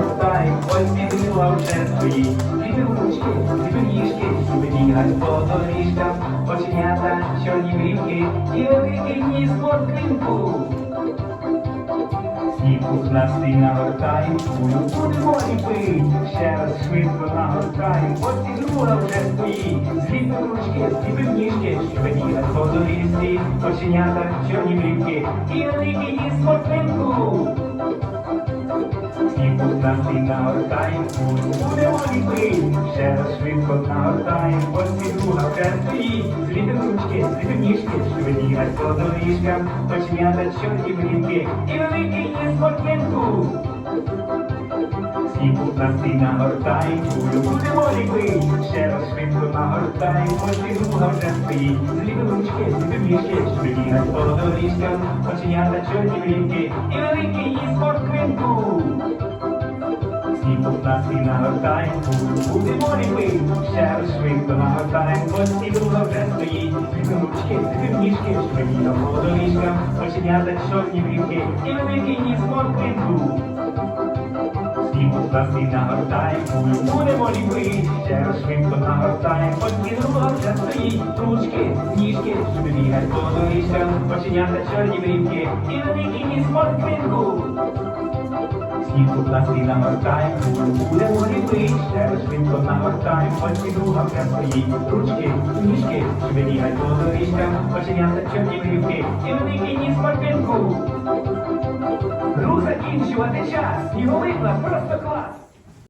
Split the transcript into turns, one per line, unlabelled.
нагортаєм, ось підлила вже свої. Дві ручки, дві ніжки, бігають по доріжкам, оченята, чорні брівки і великий ніс морквинку. Сніг пухнастий нагортаєм, кулю будемо ліпить. Ще раз швидко нагортаєм, ось і друга вже стоїть. Зліпи ручки, зліпи ніжки, що бігать по доріжці, оченята, чорні брівки і великий ніс морквинку. Пухнастий нагортаєм, будемо ліпить. Ще раз швидко нагортаєм, і вже стоїть. Зліпи ручки, зліпи ніжки, що бігать по доріжкам, оченята, чорні брівки і великий ніс морквинку. Сніг пухнастий нагортаєм, кулю будемо ліпить. Ще раз швидко нагортаєм, і вже стоїть. Зліпи ручки, зліпи ніжки, що бігать по доріжкам, оченята, чорні брівки і великий ніс морквинку. Сніг пухнастий нагортаєм, будемо ліпить. Ще раз швидко нагортаєм, ось і друга вже стоїть. Ручки, ніжки, бігать по доріжкам, оченята, чорні брівки і великий ніс морквинку. Сніг пухнастий нагортаєм, кулю будемо ліпити. Ще раз швидко нагортаєм, ось і друга вже стоїть. Ручки, ніжки, щоб бігать по оченята, чорні брівки і великий ніс морквинку. Сніг пухнастий і кулю буде ліпити. Ще швидко нагортаєм, ось і друга прямо їй. Ручки, ніжки, бігать до доріжкам, оченята, чорні брівки і великий ніс морквинку. Гру закінчувати час. Його виклад просто клас.